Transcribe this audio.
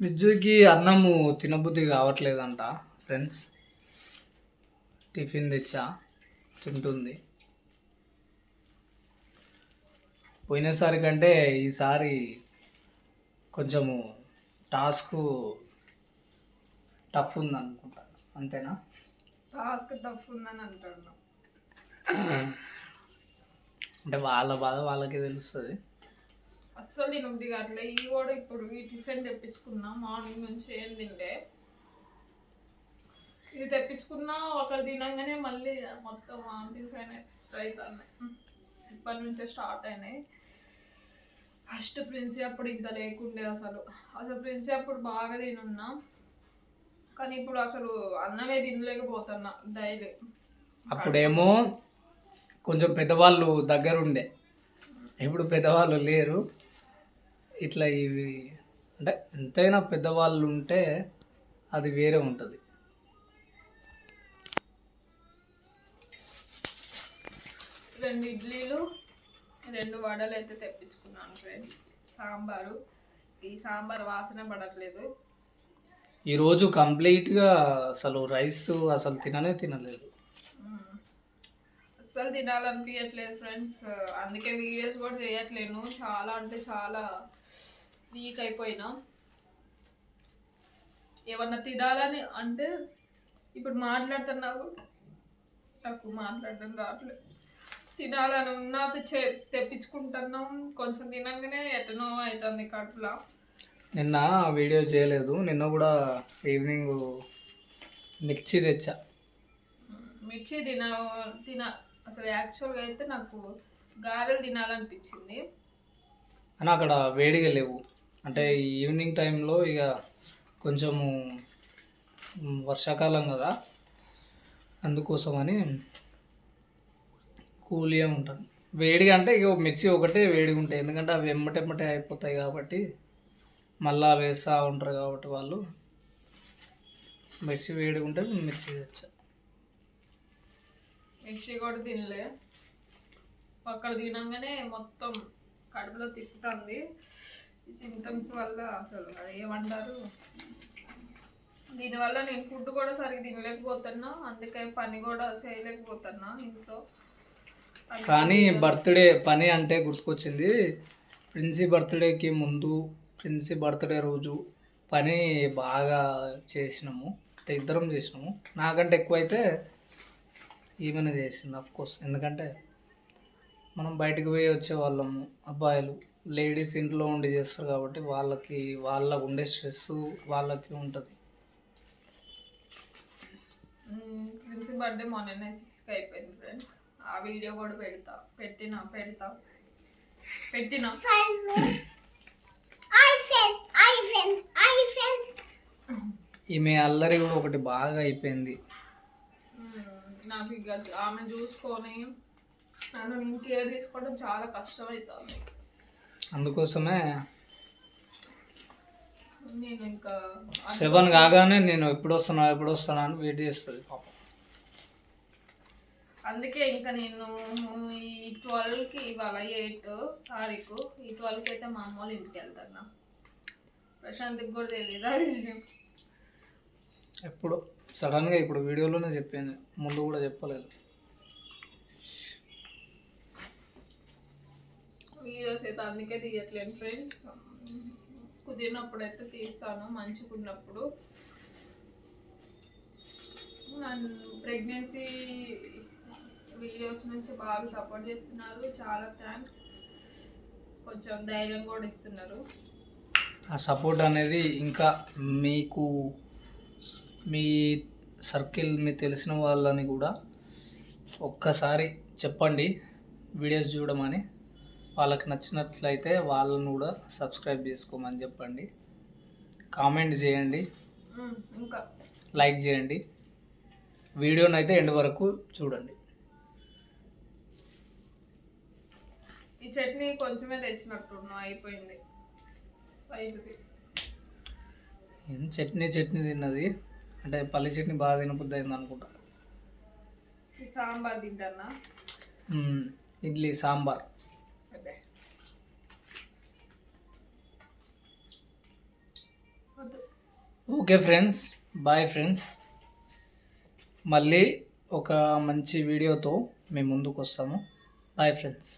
విజ్జుకి అన్నము తినబుద్ధి కావట్లేదంట friends. Tiffin తెచ్చా తింటుంది. పోయినసారి కంటే ఈసారి కొంచెము టాస్క్ టఫ్ ఉంది అనుకుంటా అంతేనా? టాస్క్ టఫ్ ఉందని అంటున్నాం. అంటే వాళ్ళ బాధ వాళ్ళకే తెలుస్తుంది. అస్సలు తినబుద్ధి కావట్లే. ఈ కూడా ఇప్పుడు ఈ టిఫిన్ తెప్పించుకున్నా మార్నింగ్ నుంచి ఏం తింటే ఇది తెప్పించుకున్నా ఒకరు తినంగానే మళ్ళీ మొత్తం వామిటింగ్స్ అయినాయి అవుతున్నాయి ఇప్పటి నుంచే స్టార్ట్ అయినాయి. ఫస్ట్ ప్రిన్సీ అప్పుడు ఇంత లేకుండే అసలు. అసలు ప్రిన్సీ అప్పుడు బాగా తినున్నా. కానీ ఇప్పుడు అసలు అన్నమే తినలేకపోతున్నా డైలీ. అప్పుడేమో కొంచెం పెద్దవాళ్ళు దగ్గర ఉండే ఇప్పుడు పెద్దవాళ్ళు లేరు. ఇట్లా ఇవి అంటే ఎంతైనా పెద్దవాళ్ళు ఉంటే అది వేరే ఉంటుంది. రెండు ఇడ్లీలు రెండు వడలు అయితే తెప్పించుకున్నాను ఫ్రెండ్స్ సాంబారు. ఈ సాంబార్ వాసన పడట్లేదు. ఈరోజు కంప్లీట్గా అసలు రైస్ అసలు తిననే తినలేదు. అస్సలు తినాలనిపించట్లేదు ఫ్రెండ్స్. అందుకే వీడియోస్ కూడా చేయట్లేను. చాలా అంటే చాలా వీక్ అయిపోయినా. ఏమన్నా తినాలని అంటే ఇప్పుడు మాట్లాడుతున్నా కూడా నాకు మాట్లాడడం రావట్లేదు. తినాలని ఉన్నా తెచ్చే తెప్పించుకుంటున్నాం. కొంచెం తినంగానే ఎటనో అవుతుంది కడుపులో. నిన్న వీడియో చేయలేదు. నిన్న కూడా ఈవినింగ్ మిర్చి తెచ్చా. మిర్చి తిన తిన అసలు యాక్చువల్గా అయితే నాకు గారెలు తినాలనిపించింది. అని అక్కడ వేడిగా లేవు. అంటే ఈవినింగ్ టైంలో ఇక కొంచెము వర్షాకాలం కదా అందుకోసమని కూలిగా ఉంటుంది వేడిగా అంటే ఇక మిర్చి ఒకటే వేడిగా ఉంటాయి. ఎందుకంటే అవి ఎమ్మటెమ్మటే అయిపోతాయి కాబట్టి మళ్ళా వేస్తూ ఉంటారు కాబట్టి వాళ్ళు. మిర్చి వేడిగా ఉంటే మిర్చి తెచ్చా. మిర్చి కూడా తినలే. అక్కడ తినంగానే మొత్తం కడుపులో తిప్పుతుంది. ఈ సిమ్టమ్స్ వల్ల అసలు ఏమంటారు? దీనివల్ల నేను ఫుడ్ కూడా సరిగ్గా తినలేకపోతున్నా. అందుకే పని కూడా చేయలేకపోతున్నా ఇంట్లో. కానీ బర్త్డే పని అంటే గుర్తుకొచ్చింది. ప్రిన్సీ బర్త్డేకి ముందు ప్రిన్సీ బర్త్డే రోజు పని బాగా చేసినాము. అంటే ఇద్దరం చేసినాము. నాకంటే ఎక్కువైతే ఈమెనే చేసింది అఫ్ కోర్స్ ఎందుకంటే మనం బయటికి పోయి వచ్చే వాళ్ళము అబ్బాయిలు లేడీస్ ఇంట్లో ఉండి చేస్తారు కాబట్టి వాళ్ళకి వాళ్ళకు ఉండే స్ట్రెస్ వాళ్ళకి ఉంటుంది. ప్రిన్సీ బర్త్డే మొన్న సిక్స్కి అయిపోయింది ఫ్రెండ్స్ ఆ వీడియో కూడా పెడతా పెట్టినా పెడతా. పెట్టినా. ఈమె అల్లరి కూడా ఒకటి బాగా అయిపోయింది. నాకు ఇక ఆమె చూసుకొని నన్ను నేను కేర్ తీసుకోవడం చాలా కష్టం అవుతుంది అందుకోసమే నేను ఇంకా సెవెన్ కాగానే నేను ఎప్పుడు వస్తున్నా ఎప్పుడు వస్తున్నా అని వెయిట్ చేస్తుంది పాపం. అందుకే ఇంకా నేను ఈ ట్వెల్వ్కి ఇవాళ ఎయిట్ తారీఖు ఈ ట్వెల్వ్కి అయితే మా అమ్మ వాళ్ళ ఇంటికి వెళ్తాను. ప్రశాంత్కి కూడా తెలియదు ఎప్పుడు? సడన్గా ఇప్పుడు వీడియోలోనే చెప్పాను ముందు కూడా చెప్పలేదు. వీడియోస్ అయితే అందుకే తీయట్లేను ఫ్రెండ్స్. కుదిరినప్పుడు అయితే తీస్తాను మంచిగా ఉన్నప్పుడు నన్ను ప్రెగ్నెన్సీ వీడియోస్ నుంచి బాగా సపోర్ట్ చేస్తున్నారు. చాలా థ్యాంక్స్. కొంచెం ధైర్యం కూడా ఇస్తున్నారు. ఆ సపోర్ట్ అనేది ఇంకా మీకు మీ సర్కిల్ మీ తెలిసిన వాళ్ళని కూడా ఒక్కసారి చెప్పండి వీడియోస్ చూడమని. వాళ్ళకి నచ్చినట్లయితే వాళ్ళని కూడా సబ్స్క్రైబ్ చేసుకోమని చెప్పండి. కామెంట్ చేయండి. ఇంకా. లైక్ చేయండి. వీడియోని అయితే ఎండ్ వరకు చూడండి. ఈ చట్నీ కొంచెమే తెచ్చినట్టున్నా అయిపోయింది. చట్నీ చట్నీ తిన్నది? అంటే పల్లి చట్నీ బాగా తినబుద్ధి అయింది అనుకుంటా sambar తింటానా. Idli sambar. Okay friends boy friends. మళ్ళీ ఒక మంచి వీడియోతో మేము ముందుకు వస్తాము బాయ్ ఫ్రెండ్స్.